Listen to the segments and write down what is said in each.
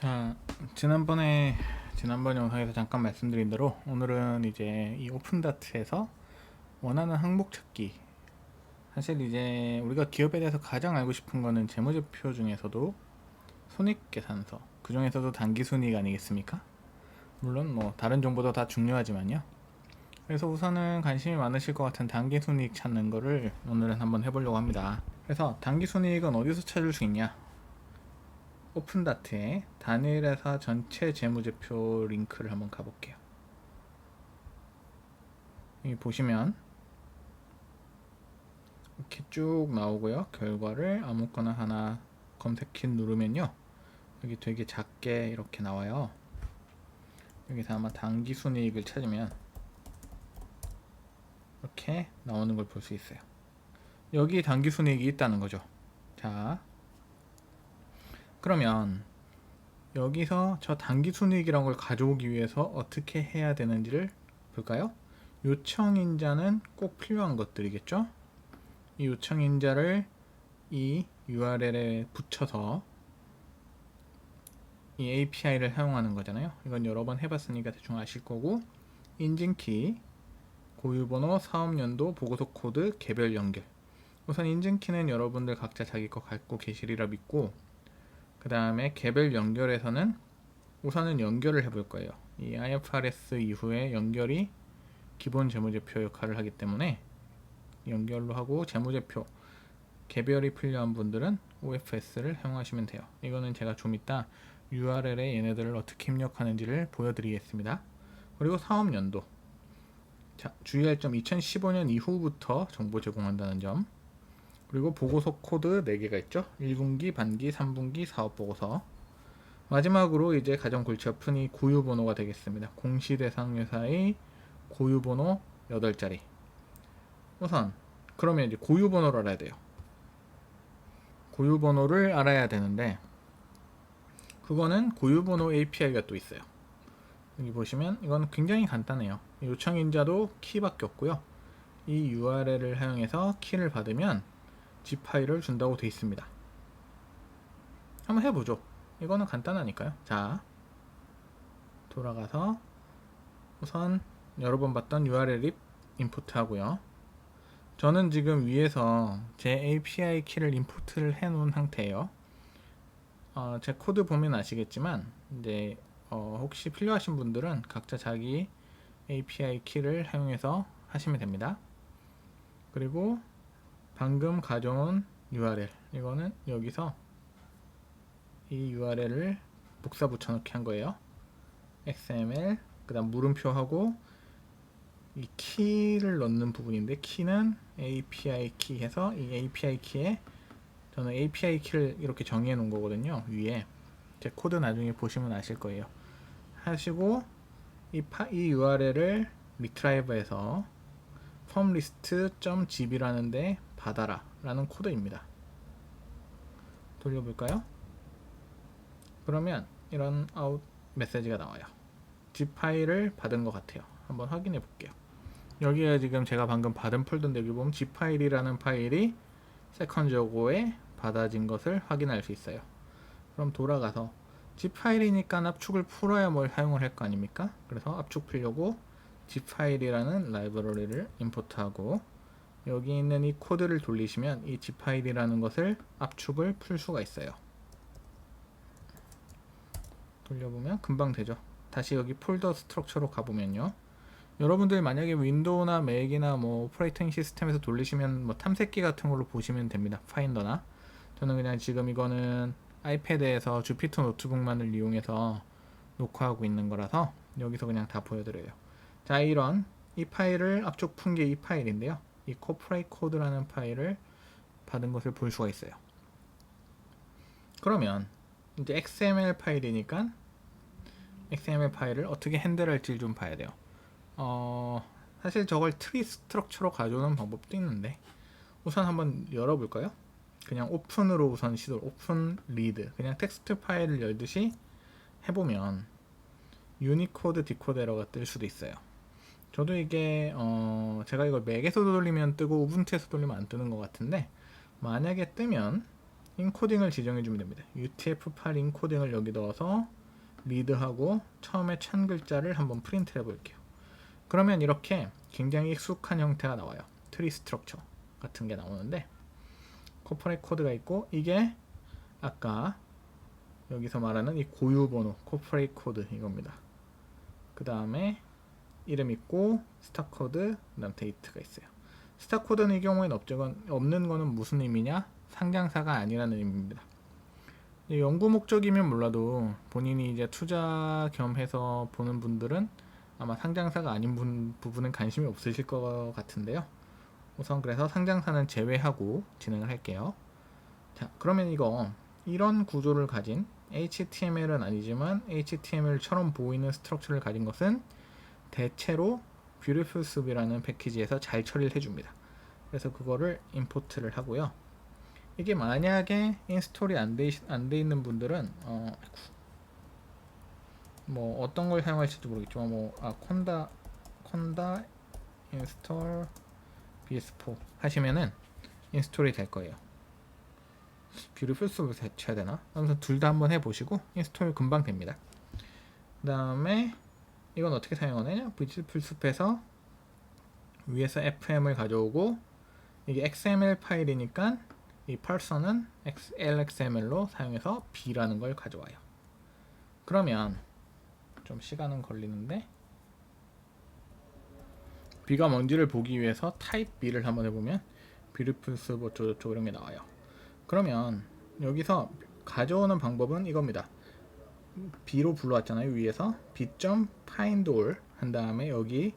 자, 지난번에 지난번 영상에서 잠깐 말씀드린 대로 오늘은 이제 이 오픈다트에서 원하는 항목 찾기. 사실 이제 우리가 기업에 대해서 가장 알고 싶은 거는 재무제표 중에서도 손익계산서, 그 중에서도 단기순이익 아니겠습니까? 물론 뭐 다른 정보도 다 중요하지만요. 그래서 우선은 관심이 많으실 것 같은 단기순이익 찾는 거를 오늘은 한번 해보려고 합니다. 그래서 단기순이익은 어디서 찾을 수 있냐? 오픈다트에 단일회사 전체 재무제표 링크를 한번 가볼게요. 여기 보시면 이렇게 쭉 나오고요. 결과를 아무거나 하나 검색키 누르면요. 여기 되게 작게 이렇게 나와요. 여기서 아마 단기 순이익을 찾으면 이렇게 나오는 걸 볼 수 있어요. 여기 단기 순이익이 있다는 거죠. 자, 그러면 여기서 저 단기 순이익이라는 걸 가져오기 위해서 어떻게 해야 되는지를 볼까요? 요청인자는 꼭 필요한 것들이겠죠? 이 요청인자를 이 URL에 붙여서 이 API를 사용하는 거잖아요. 이건 여러 번 해봤으니까 대충 아실 거고 인증키, 고유번호, 사업연도, 보고서 코드, 개별 연결. 우선 인증키는 여러분들 각자 자기 거 갖고 계시리라 믿고 그 다음에 개별 연결에서는 우선은 연결을 해볼 거예요. 이 IFRS 이후에 연결이 기본 재무제표 역할을 하기 때문에 연결로 하고 재무제표 개별이 필요한 분들은 OFS를 사용하시면 돼요. 이거는 제가 좀 이따 URL에 얘네들을 어떻게 입력하는지를 보여드리겠습니다. 그리고 사업 연도. 자, 주의할 점 2015년 이후부터 정보 제공한다는 점. 그리고 보고서 코드 4개가 있죠. 1분기, 반기, 3분기 사업 보고서. 마지막으로 이제 가장 골치 아픈 이 고유 번호가 되겠습니다. 공시 대상 회사의 고유 번호 8자리. 우선 그러면 이제 고유 번호를 알아야 돼요. 고유 번호를 알아야 되는데 그거는 고유 번호 API가 또 있어요. 여기 보시면 이건 굉장히 간단해요. 요청 인자도 키밖에 없고요. 이 URL을 사용해서 키를 받으면 zip 파일을 준다고 되어 있습니다. 한번 해보죠. 이거는 간단하니까요. 자, 돌아가서 우선 여러 번 봤던 URL 입 임포트 하고요. 저는 지금 위에서 제 API 키를 임포트를 해 놓은 상태예요. 어, 제 코드 보면 아시겠지만 이제 어, 혹시 필요하신 분들은 각자 자기 API 키를 사용해서 하시면 됩니다. 그리고 방금 가져온 URL 이거는 여기서 이 URL을 복사 붙여넣기 한 거예요. XML 그 다음 물음표하고 이 키를 넣는 부분인데 키는 API 키 해서 이 API 키에 저는 API 키를 이렇게 정의해 놓은 거거든요. 위에 제 코드 나중에 보시면 아실 거예요. 하시고 이, 파, 이 URL을 리트라이버에서 formlist.gb라는데 받아라 라는 코드입니다. 돌려볼까요? 그러면 이런 아웃 메시지가 나와요. zip 파일을 받은 것 같아요. 한번 확인해 볼게요. 여기에 지금 제가 방금 받은 폴더인데 여기 보면 zip 파일이라는 파일이 세컨저고에 받아진 것을 확인할 수 있어요. 그럼 돌아가서 zip 파일이니까 압축을 풀어야 뭘 사용을 할 거 아닙니까? 그래서 압축 풀려고 zip 파일이라는 라이브러리를 임포트하고 여기 있는 이 코드를 돌리시면 이 zip 파일이라는 것을 압축을 풀 수가 있어요. 돌려보면 금방 되죠. 다시 여기 폴더 스트럭처로 가보면요. 여러분들 만약에 윈도우나 맥이나 뭐 오퍼레이팅 시스템에서 돌리시면 뭐 탐색기 같은 걸로 보시면 됩니다. 파인더나. 저는 그냥 지금 이거는 아이패드에서 주피터 노트북만을 이용해서 녹화하고 있는 거라서 여기서 그냥 다 보여드려요. 자, 이런 이 파일을 압축 푼 게 이 파일인데요. 이 corporate code라는 파일을 받은 것을 볼 수가 있어요. 그러면 이제 XML 파일이니까 XML 파일을 어떻게 핸들할지 좀 봐야 돼요. 어, 사실 저걸 트리 스트럭처로 가져오는 방법도 있는데 우선 한번 열어볼까요? 그냥 오픈으로 우선 시도 오픈 리드 그냥 텍스트 파일을 열듯이 해보면 유니코드 디코드 에러가 뜰 수도 있어요. 저도 이게 어 제가 이걸 맥에서 돌리면 뜨고 우분투에서 돌리면 안 뜨는 것 같은데 만약에 뜨면 인코딩을 지정해 주면 됩니다. UTF-8 인코딩을 여기 넣어서 리드하고 처음에 천 글자를 한번 프린트 해 볼게요. 그러면 이렇게 굉장히 익숙한 형태가 나와요. 트리 스트럭처 같은 게 나오는데 코퍼레 코드가 있고 이게 아까 여기서 말하는 이 고유 번호 코퍼레 코드 이겁니다. 그 다음에 이름 있고 스타 코드 그다음 데이트가 있어요. 스타 코드는 이 경우에는 없건 없는 거는 무슨 의미냐? 상장사가 아니라는 의미입니다. 이 연구 목적이면 몰라도 본인이 이제 투자 겸해서 보는 분들은 아마 상장사가 아닌 분, 부분은 관심이 없으실 것 같은데요. 우선 그래서 상장사는 제외하고 진행을 할게요. 자, 그러면 이거 이런 구조를 가진 HTML은 아니지만 HTML처럼 보이는 스트럭처를 가진 것은 대체로 Beautiful Soup이라는 패키지에서 잘 처리를 해줍니다. 그래서 그거를 임포트를 하고요. 이게 만약에 인스톨이 안돼 안돼 있는 분들은 어. 뭐 어떤 걸 사용하실지 모르겠지만 뭐아 콘다 콘다 인스톨 bs4 하시면은 인스톨이 될 거예요. 뷰티풀 숲을 쳐야 되나? 아무튼 둘 다 한번 해보시고 인스톨 금방 됩니다. 그 다음에 이건 어떻게 사용하느냐? 뷰티풀 숲에서 위에서 fm을 가져오고 이게 xml 파일이니까 이 펄서는 LXML로 사용해서 B라는 걸 가져와요. 그러면 좀 시간은 걸리는데 B가 뭔지를 보기 위해서 타입 B를 한번 해보면 뷰티풀스 뭐 저쪽 이런 게 나와요. 그러면 여기서 가져오는 방법은 이겁니다. B로 불러왔잖아요 위에서 All 한 다음에 여기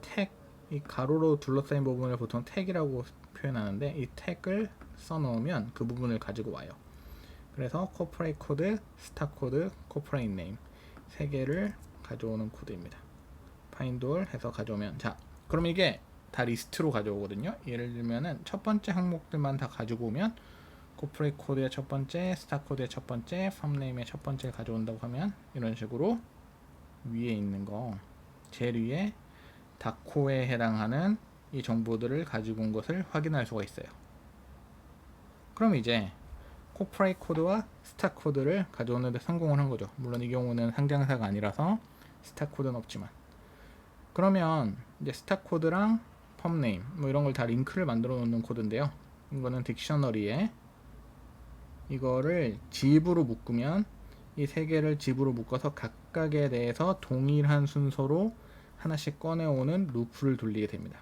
택 이 가로로 둘러싸인 부분을 보통 택이라고 표현하는데 이 택을 써놓으면 그 부분을 가지고 와요. 그래서 코퍼레이트 코드, 스타 코드, 코퍼레이트 네임 세 개를 가져오는 코드입니다. all 해서 가져오면 자 그럼 이게 다 리스트로 가져오거든요. 예를 들면은 첫 번째 항목들만 다 가지고 오면 코프레 코드의 첫 번째, 스타 코드의 첫 번째, 펌네임의 첫 번째를 가져온다고 하면 이런 식으로 위에 있는 거 제일 위에 다코에 해당하는 이 정보들을 가지고 온 것을 확인할 수가 있어요. 그럼 이제 코프레 코드와 스타 코드를 가져오는데 성공을 한 거죠. 물론 이 경우는 상장사가 아니라서 스타 코드는 없지만 그러면 이제 스타 코드랑 펌네임 뭐 이런 걸 다 링크를 만들어 놓는 코드인데요. 이거는 딕셔너리에 이거를 집으로 묶으면 이 세 개를 집으로 묶어서 각각에 대해서 동일한 순서로 하나씩 꺼내오는 루프를 돌리게 됩니다.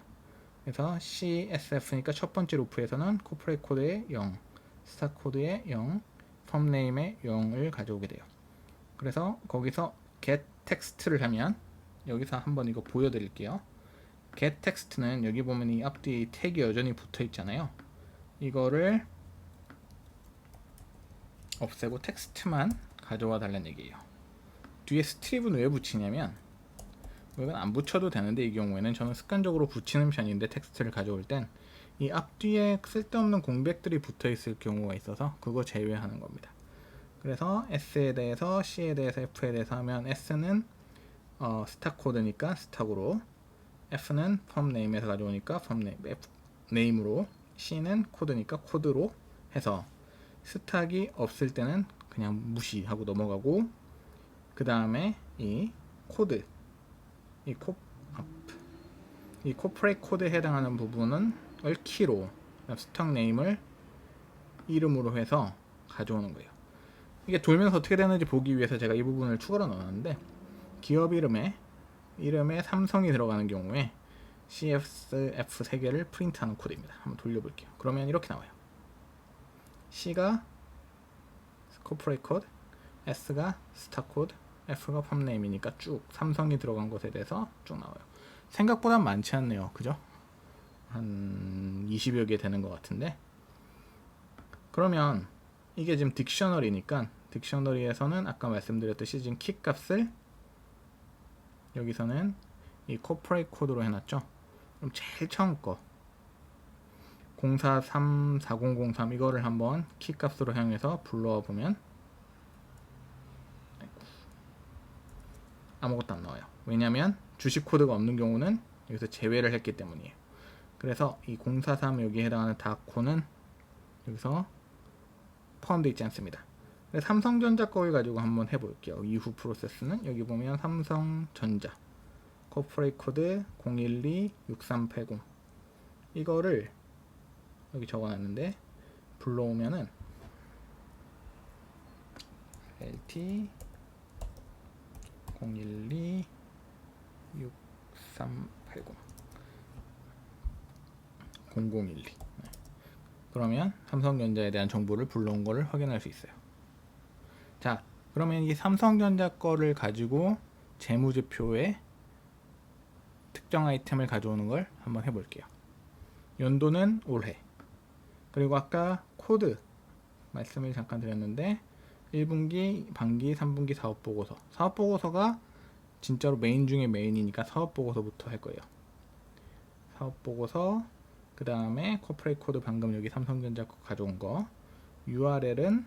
그래서 CSF니까 첫 번째 루프에서는 코프레 코드의 0, 스타 코드의 0, 펌네임의 0을 가져오게 돼요. 그래서 거기서 get text를 하면 여기서 한번 이거 보여드릴게요. get text는 여기 보면 이 앞뒤에 택이 여전히 붙어 있잖아요. 이거를 없애고 텍스트만 가져와 달라는 얘기예요. 뒤에 스트립은 왜 붙이냐면 이건 안 붙여도 되는데 이 경우에는 저는 습관적으로 붙이는 편인데 텍스트를 가져올 땐 이 앞뒤에 쓸데없는 공백들이 붙어 있을 경우가 있어서 그거 제외하는 겁니다. 그래서 S에 대해서 C에 대해서 F에 대해서 하면 S는 어, 스타 코드니까 스탁으로 F는 펌 네임에서 가져오니까 펌 네임 네임으로 C는 코드니까 코드로 해서 스탁이 없을 때는 그냥 무시하고 넘어가고 그 다음에 이 코드 이 코, 이 코프레 코드에 해당하는 부분은 을 키로 스탁 네임을 이름으로 해서 가져오는 거예요. 이게 돌면서 어떻게 되는지 보기 위해서 제가 이 부분을 추가로 넣었는데 기업 이름에 이름에 삼성이 들어가는 경우에 CSF 세 개를 프린트하는 코드입니다. 한번 돌려볼게요. 그러면 이렇게 나와요. C가 코퍼레이트 코드, S가 스타 코드, F가 펌네임이니까 쭉 삼성이 들어간 것에 대해서 쭉 나와요. 생각보다 많지 않네요. 그죠? 한 20여 개 되는 것 같은데 그러면 이게 지금 딕셔너리니까 딕셔너리에서는 아까 말씀드렸듯이 지금 키 값을 여기서는 이 코퍼레이트 코드로 해놨죠. 그럼 제일 처음 거 043 4003 이거를 한번 키 값으로 향해서 불러와 보면 아무것도 안 나와요. 왜냐하면 주식 코드가 없는 경우는 여기서 제외를 했기 때문이에요. 그래서 이 043 여기에 해당하는 다코는 여기서 포함되어 있지 않습니다. 삼성전자 거를 가지고 한번 해볼게요. 이후 프로세스는 여기 보면 삼성전자 코퍼레이트 코드 0126380 이거를 여기 적어놨는데 불러오면은 LT 012 6380 0012 네. 그러면 삼성전자에 대한 정보를 불러온 거를 확인할 수 있어요. 자, 그러면 이 삼성전자 거를 가지고 재무제표에 특정 아이템을 가져오는 걸 한번 해볼게요. 연도는 올해. 그리고 아까 코드 말씀을 잠깐 드렸는데 1분기, 반기, 3분기 사업 보고서. 사업 보고서가 진짜로 메인 중에 메인이니까 사업 보고서부터 할 거예요. 사업 보고서 그 다음에 코퍼레이트 코드 방금 여기 삼성전자 거 가져온 거 URL은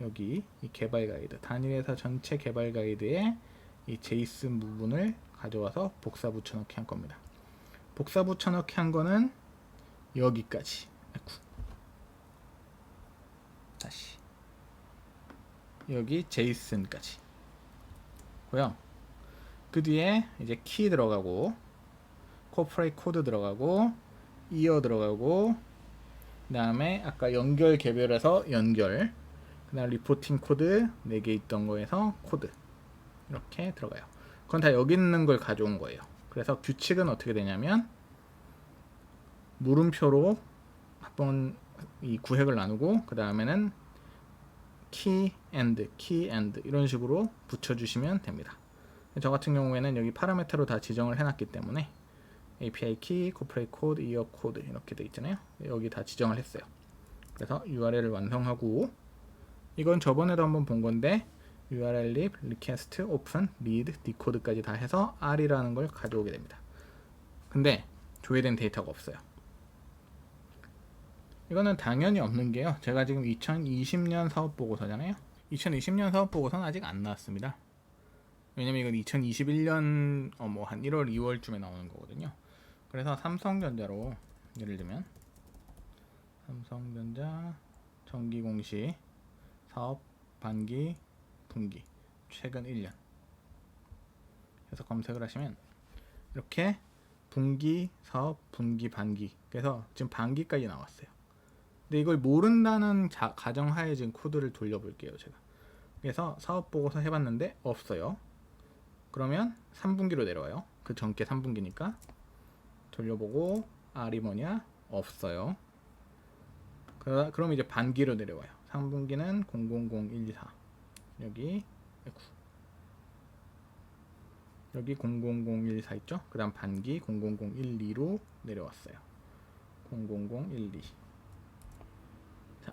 여기 이 개발 가이드 단일회사 전체 개발 가이드에 이 제이슨 부분을 가져와서 복사 붙여넣기 한 겁니다. 복사 붙여넣기 한 거는 여기까지. 다시 여기 제이슨까지. 고요. 그 뒤에 이제 키 들어가고 코퍼레이트 코드 들어가고 이어 들어가고 그 다음에 아까 연결 개별해서 연결 그 다음 리포팅 코드 4개 있던 거에서 코드 이렇게 들어가요. 그건 다 여기 있는 걸 가져온 거예요. 그래서 규칙은 어떻게 되냐면 물음표로 한번 이 구획을 나누고 그 다음에는 키 앤드 이런 식으로 붙여주시면 됩니다. 저 같은 경우에는 여기 파라메터로 다 지정을 해놨기 때문에 API 키, 코프레이 코드, 이어 코드 이렇게 돼 있잖아요. 여기 다 지정을 했어요. 그래서 URL을 완성하고 이건 저번에도 한번 본 건데 URL lib, request, open, read, decode까지 다 해서 R이라는 걸 가져오게 됩니다. 근데 조회된 데이터가 없어요. 이거는 당연히 없는 게요. 제가 지금 2020년 사업 보고서잖아요. 2020년 사업 보고서는 아직 안 나왔습니다. 왜냐면 이건 2021년 어 뭐 한 1월, 2월쯤에 나오는 거거든요. 그래서 삼성전자로 예를 들면 삼성전자 정기 공시 사업 반기 분기 최근 1년 해서 검색을 하시면 이렇게 분기 사업 분기 반기 그래서 지금 반기까지 나왔어요. 근데 이걸 모른다는 자, 가정하에 지금 코드를 돌려볼게요 제가. 그래서 사업 보고서 해봤는데 없어요. 그러면 3분기로 내려와요. 그 전께 3분기니까 돌려보고 R이 뭐냐? 없어요. 그, 그럼 이제 반기로 내려와요. 3분기는 000124 여기 아이고. 여기 000114 있죠? 그 다음 반기 00012로 내려왔어요. 00012 자,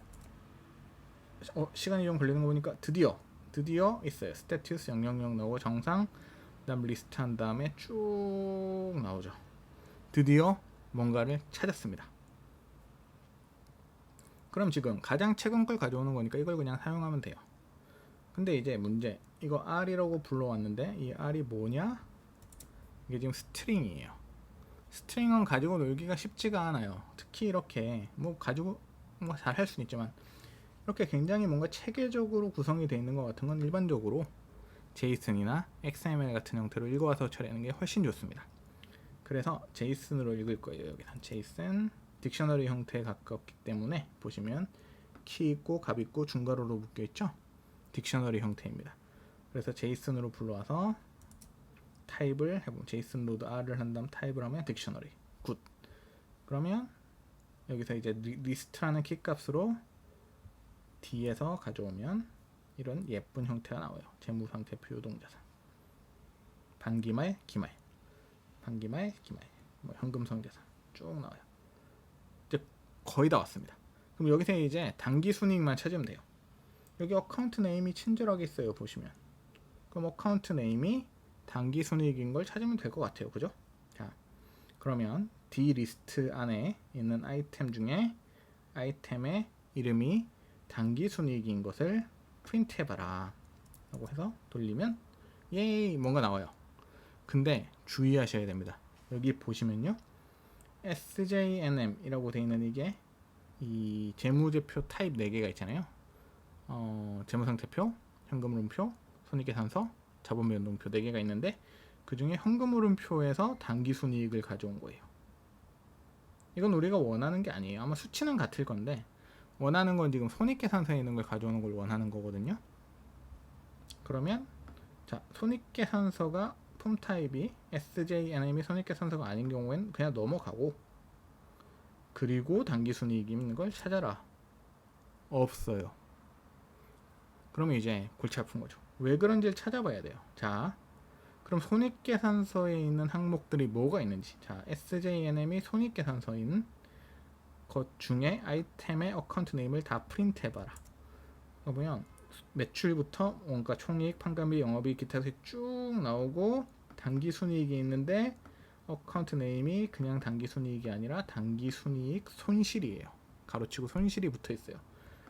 어, 시간이 좀 걸리는 거 보니까 드디어 드디어 있어요. 스태투스 000 나오고 정상 그다음 리스트 한 다음에 쭉 나오죠. 드디어 뭔가를 찾았습니다. 그럼 지금 가장 최근 걸 가져오는 거니까 이걸 그냥 사용하면 돼요. 근데 이제 문제 이거 R이라고 불러왔는데 이 R이 뭐냐? 이게 지금 스트링이에요. 스트링은 가지고 놀기가 쉽지가 않아요. 특히 이렇게 뭐 가지고 뭐 잘 할 수는 있지만 이렇게 굉장히 뭔가 체계적으로 구성이 되어 있는 것 같은 건 일반적으로 제이슨이나 XML 같은 형태로 읽어와서 처리하는 게 훨씬 좋습니다. 그래서 제이슨으로 읽을 거예요. 여기는 제이슨 딕셔너리 형태에 가깝기 때문에 보시면 키 있고 값 있고 중괄호로 묶여 있죠. 딕셔너리 형태입니다. 그래서 제이슨으로 불러와서 타입을 해보면 제이슨 로드 R을 한 다음 타입을 하면 딕셔너리 굿. 그러면 여기서 이제 리스트라는 키 값으로 D에서 가져오면 이런 예쁜 형태가 나와요. 재무상태 표 유동자산. 반기말, 기말. 반기말, 기말. 뭐 현금성자산 쭉 나와요. 이제 거의 다 왔습니다. 그럼 여기서 이제 단기 순이익만 찾으면 돼요. 여기 어카운트 네임이 친절하게 있어요. 보시면. 그럼 어카운트 네임이 단기 순이익인 걸 찾으면 될 것 같아요. 그죠? 자, 그러면 D 리스트 안에 있는 아이템 중에 아이템의 이름이 단기 순이익인 것을 프린트 해봐라 라고 해서 돌리면 예이 뭔가 나와요 근데 주의하셔야 됩니다 여기 보시면요 SJNM 이라고 되어 있는 이게 이 재무제표 타입 4개가 있잖아요 어, 재무상태표, 현금흐름표, 손익계산서, 자본변동표 4개가 있는데 그 중에 현금흐름표에서 당기순이익을 가져온 거예요. 이건 우리가 원하는 게 아니에요. 아마 수치는 같을 건데 원하는 건 지금 손익계산서에 있는 걸 가져오는 걸 원하는 거거든요. 그러면 자 손익계산서가 폼 타입이 SJNM이 손익계산서가 아닌 경우엔 그냥 넘어가고 그리고 당기순이익이 있는 걸 찾아라. 없어요. 그러면 이제 골치 아픈 거죠. 왜 그런지를 찾아봐야 돼요. 자, 그럼 손익계산서에 있는 항목들이 뭐가 있는지. 자, SJNM이 손익계산서인 것 중에 아이템의 어카운트 네임을 다 프린트해봐라. 보면 매출부터 뭔가 총이익, 판관비, 영업이익, 기타 수익 쭉 나오고 단기 순이익이 있는데 어카운트 네임이 그냥 단기 순이익이 아니라 단기 순이익 손실이에요. 가로치고 손실이 붙어 있어요.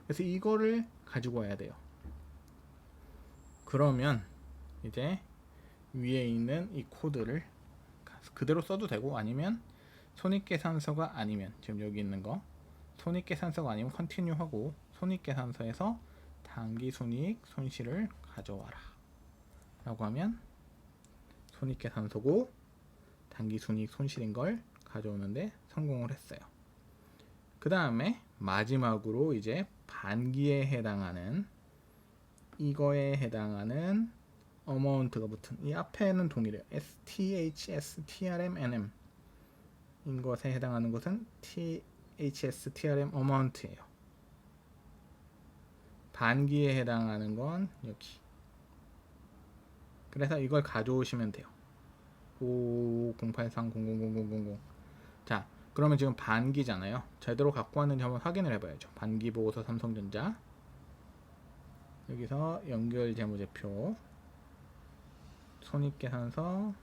그래서 이거를 가지고 와야 돼요. 그러면 이제 위에 있는 이 코드를 그대로 써도 되고 아니면 손익계산서가 아니면 지금 여기 있는 거 손익계산서가 아니면 컨티뉴 하고 손익계산서에서 당기순이익 손실을 가져와라. 라고 하면 손익계산서고 단기순이익 손실인 걸 가져오는데 성공을 했어요. 그 다음에 마지막으로 이제 반기에 해당하는 이거에 해당하는 어마운트가 붙은 이 앞에는 동일해요. STHS TRM NM 인 것에 해당하는 것은 THS TRM 어마운트예요. 반기에 해당하는 건 여기. 그래서 이걸 가져오시면 돼요. 5083000000. 자, 그러면 지금 반기잖아요. 제대로 갖고 왔는지 한번 확인을 해봐야죠. 반기 보고서 삼성전자. 여기서 연결 재무제표 손익계산서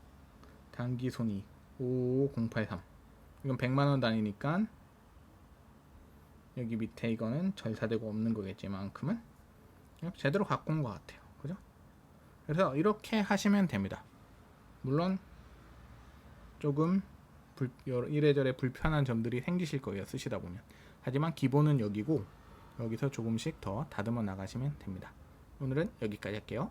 단기 손익 55083 이건 100만원 단위니까 여기 밑에 이거는 절사되고 없는 거겠지만큼은 제대로 갖고 온 것 같아요. 그죠? 그래서 이렇게 하시면 됩니다. 물론 조금 불, 이래저래 불편한 점들이 생기실 거예요 쓰시다 보면. 하지만 기본은 여기고 여기서 조금씩 더 다듬어 나가시면 됩니다. 오늘은 여기까지 할게요